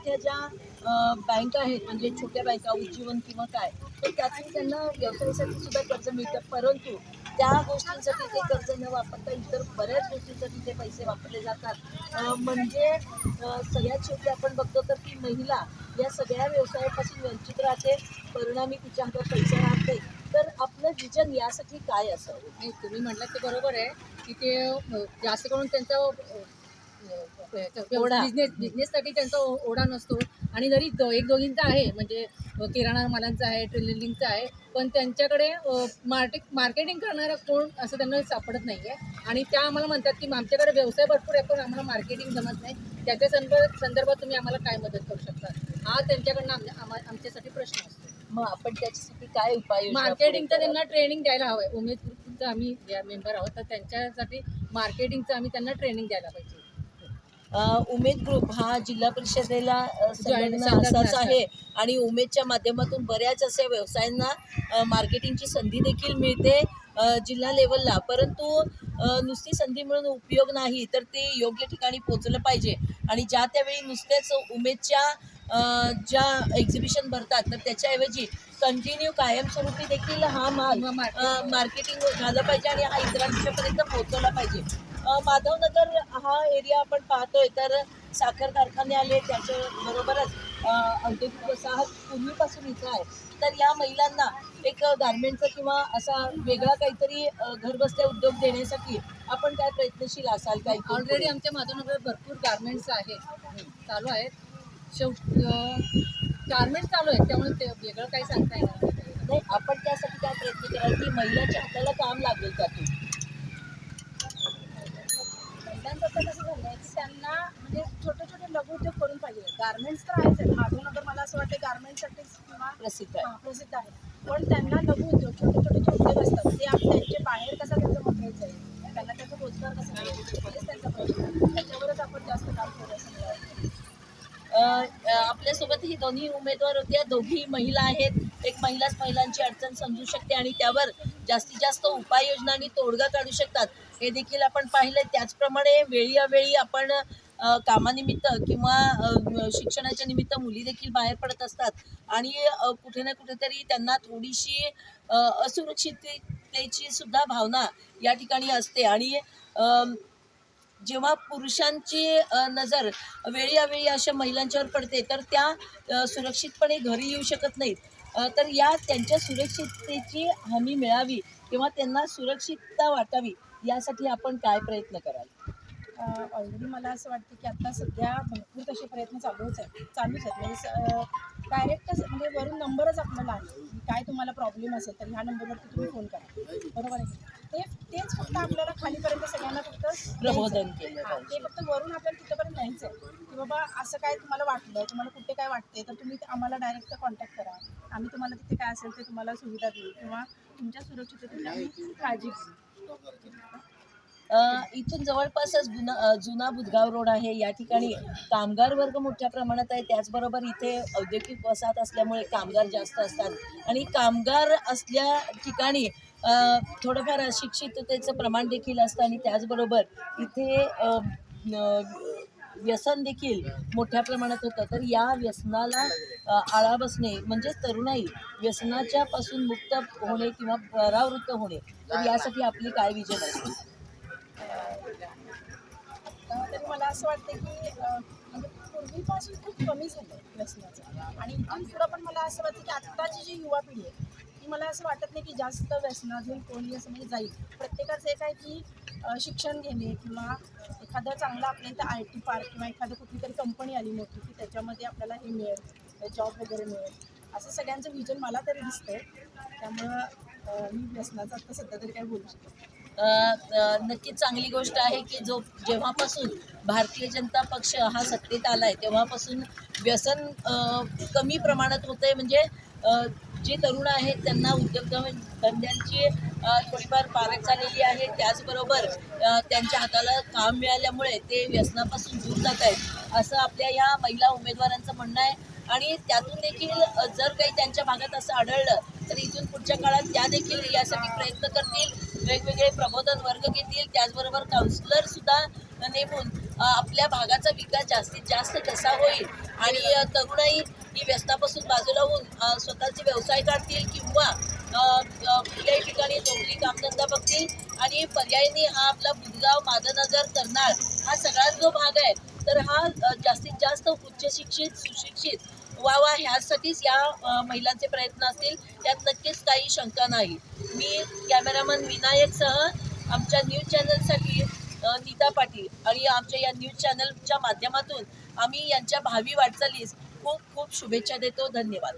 मोठ्या ज्या बँका आहेत म्हणजे छोट्या बँका उज्जीवन किंवा काय तर त्यातून त्यांना व्यवसायासाठी सुद्धा कर्ज मिळतं. परंतु त्या गोष्टींसाठी ते कर्ज न वापरता इतर बऱ्याच गोष्टींसाठी ते पैसे वापरले जातात. म्हणजे सगळ्यात शेवटी आपण बघतो तर ती महिला या सगळ्या व्यवसायापासून वंचित राहते परिणामी तिच्या हातात पैसे राहत. नाही तर आपलं विजन यासाठी काय असावं? नाही तुम्ही म्हटलं ते बरोबर आहे की ते जास्त करून त्यांचा बिझनेस बिझनेससाठी त्यांचा ओढा नसतो. आणि जरी दो- एक दोघींचा आहे म्हणजे किराणा मालांचा आहे ट्रेलिंगचा आहे पण त्यांच्याकडे मार्केट मार्केटिंग करणारा कोण असं त्यांना सापडत नाही आहे आणि त्या आम्हाला म्हणतात की आमच्याकडे व्यवसाय भरपूर आहे पण आम्हाला मार्केटिंग जमत नाही. त्याच्या संदर्भ संदर्भात तुम्ही आम्हाला काय मदत करू शकता? हा त्यांच्याकडनं आमच्या आम्हा- आमच्यासाठी प्रश्न असतो. मग आपण त्याच्यासाठी काय उपाय मार्केटिंगचं त्यांना ट्रेनिंग द्यायला हवं आहे उमेद ग्रुपचं आम्ही मेंबर आहोत तर त्यांच्यासाठी मार्केटिंगचं आम्ही त्यांना ट्रेनिंग द्यायला पाहिजे. उमेद ग्रुप हा जिल्हा परिषदेला असाच. आहे. आणि उमेदच्या माध्यमातून बऱ्याच अशा व्यवसायांना मार्केटिंगची संधी देखील मिळते जिल्हा लेवलला परंतु नुसती संधी मिळून उपयोग नाही तर ते योग्य ठिकाणी पोहोचलं पाहिजे. आणि ज्या त्यावेळी नुसतेच उमेदच्या ज्या एक्झिबिशन भरतात तर त्याच्याऐवजी कंटिन्यू कायमस्वरूपी देखील हा माल मार्केटिंग झालं पाहिजे आणि हा इतरांच्यापर्यंत पोहोचवला पाहिजे. माधवनगर हा एरिया आपण पाहतोय तर साखर कारखाने आले त्याच्या बरोबरच औद्योगिक वसाहत पूर्वीपासून इथं आहे. तर या महिलांना एक गारमेंटचा किंवा असा वेगळा काहीतरी घरबसल्या उद्योग देण्यासाठी आपण काय प्रयत्नशील असाल काय? ऑलरेडी आमच्या माधवनगरात भरपूर गारमेंट्स आहेत चालू आहेत. शेवट गारमेंट्स चालू आहेत त्यामुळे ते वेगळं काही सांगता येणार नाही. नाही आपण त्यासाठी काय प्रयत्न कराल की महिलाच्या हाताला काम लागेल त्यातून. महिलांचं आता कसं झालं आहे की त्यांना म्हणजे छोटे छोटे लघु उद्योग करून पाहिजे. गार्मेंट्स तर आहेच आहेत माधवनगर मला असं वाटतं गार्मेंट्ससाठीच किंवा प्रसिद्ध आहे. हां, प्रसिद्ध आहे. पण त्यांना लघु उद्योग छोटे छोटे जे उद्योग असतात ते आप त्यांचे बाहेर कसा त्यांचं मटेरियल जाईल त्यांना त्याचा रोजगार कसा हेच त्यांचा प्रश्न आहे. त्याच्यावरच आपण जास्त काम करू असं मला वाटतं. आपल्यासोबत ही दोन्ही उमेदवार होत्या दोघी महिला आहेत. एक महिलाच महिलांची अडचण समजू शकते आणि त्यावर जास्तीत जास्त उपाययोजना आणि तोडगा काढू शकतात. हे देखील आपण पाहिलं त्याचप्रमाणे वेळी अवेळी आपण कामानिमित्त किंवा शिक्षणाच्या निमित्त मुली देखील बाहेर पडत असतात आणि कुठे ना कुठेतरी त्यांना थोडीशी असुरक्षिततेची सुद्धा भावना या ठिकाणी असते. आणि जेव्हा पुरुषांची नजर वेळी अवेळी अशा महिलांच्यावर पडते तर त्या सुरक्षितपणे घरी येऊ शकत नाहीत. तर या त्यांच्या सुरक्षिततेची हमी मिळावी किंवा त्यांना सुरक्षितता वाटावी यासाठी आपण काय प्रयत्न कराल? ऑलरेडी मला असं वाटतं की आता सध्या भरपूर तसे प्रयत्न चालूच आहेत चालूच आहेत. म्हणजे डायरेक्टच म्हणजे वरून नंबरच आपल्याला आहे काय तुम्हाला प्रॉब्लेम असेल तर ह्या नंबरवरती तुम्ही फोन करा. बरोबर आहे? ते तेच फक्त आपल्याला खालीपर्यंत सगळ्यांना फक्त प्रबोधन. केलं. ते फक्त वरून आपल्याला तिथंपर्यंत न्यायचं आहे. की बाबा असं काय तुम्हाला वाटलं? तुम्हाला कुठे काय वाटते तर तुम्ही आम्हाला डायरेक्ट कॉन्टॅक्ट करा. आम्ही तुम्हाला तिथे काय असेल ते तुम्हाला सुविधा देऊ. किंवा तुमच्या सुरक्षिततेची आम्ही काळजी घेऊ. इथून जवळपासच जुना जुना बुधगाव रोड आहे. या ठिकाणी कामगार वर्ग मोठ्या प्रमाणात आहे. त्याचबरोबर इथे औद्योगिक वसाहत असल्यामुळे कामगार जास्त असतात. आणि कामगार असल्या ठिकाणी थोडंफार अशिक्षिततेचं प्रमाण देखील असतं आणि त्याचबरोबर इथे व्यसन देखील मोठ्या प्रमाणात होतं. तर या व्यसनाला आळा बसणे म्हणजेच तरुणाई व्यसनाच्या पासून मुक्त होणे किंवा परावृत्त होणे तर यासाठी आपली काय विजय असते असं वाटतं की म्हणजे पूर्वीपासून खूप कमी झालं आहे व्यसनाचं आणि इथून पुढं पण मला असं वाटतं की आत्ताची जी युवा पिढी आहे ती मला असं वाटत नाही की जास्त व्यसनातून कोणी असं म्हणजे जाईल. प्रत्येकाचं एक आहे की शिक्षण घेणे किंवा एखादं चांगलं आपल्या इथं आय टी पार्क किंवा एखादं कुठली तरी कंपनी आली मोठी की त्याच्यामध्ये आपल्याला हे मिळेल जॉब वगैरे मिळेल. असं सगळ्यांचं विजन मला तरी दिसतंय. त्यामुळं मी व्यसनाचं आत्ता सध्या तरी काही बोलू शकतो नक्कीच चांगली गोष्ट आहे की जो जेव्हापासून भारतीय जनता पक्ष हा सत्तेत आला आहे तेव्हापासून व्यसन कमी प्रमाणात होत आहे म्हणजे जे तरुण आहेत त्यांना उद्योग धंद्यांची थोडीफार पारख झालेली आहे. त्याचबरोबर त्यांच्या हाताला काम मिळाल्यामुळे ते व्यसनापासून दूर जात आहेत असं आपल्या या महिला उमेदवारांचं म्हणणं आहे. आणि त्यातून देखील जर काही त्यांच्या भागात असं आढळलं तर इथून पुढच्या काळात त्या देखील यासाठी प्रयत्न करतील. वेगवेगळे प्रबोधन वर्ग घेतील. त्याचबरोबर काउन्सिलर सुद्धा नेमून आपल्या भागाचा विकास जास्तीत जास्त कसा होईल? आणि तरुणाई ही व्यस्तापासून बाजूला होऊन स्वतःचे व्यवसाय काढतील किंवा कुठल्याही ठिकाणी नोकरी कामधंदा बघतील? आणि पर्यायी हा आपला बुधगाव माधनगर करणार हा सगळा जो भाग आहे तर हा जास्तीत जास्त उच्च शिक्षित सुशिक्षित व्हावा ह्यासाठीच या महिलांचे प्रयत्न असतील त्यात नक्कीच काही शंका नाही. मी कॅमेरामन विनायकसह आमच्या न्यूज चॅनलसाठी नीता पाटील आणि आमच्या या न्यूज चॅनलच्या माध्यमातून आम्ही यांच्या भावी वाटचालीस खूप खूप शुभेच्छा देतो. धन्यवाद.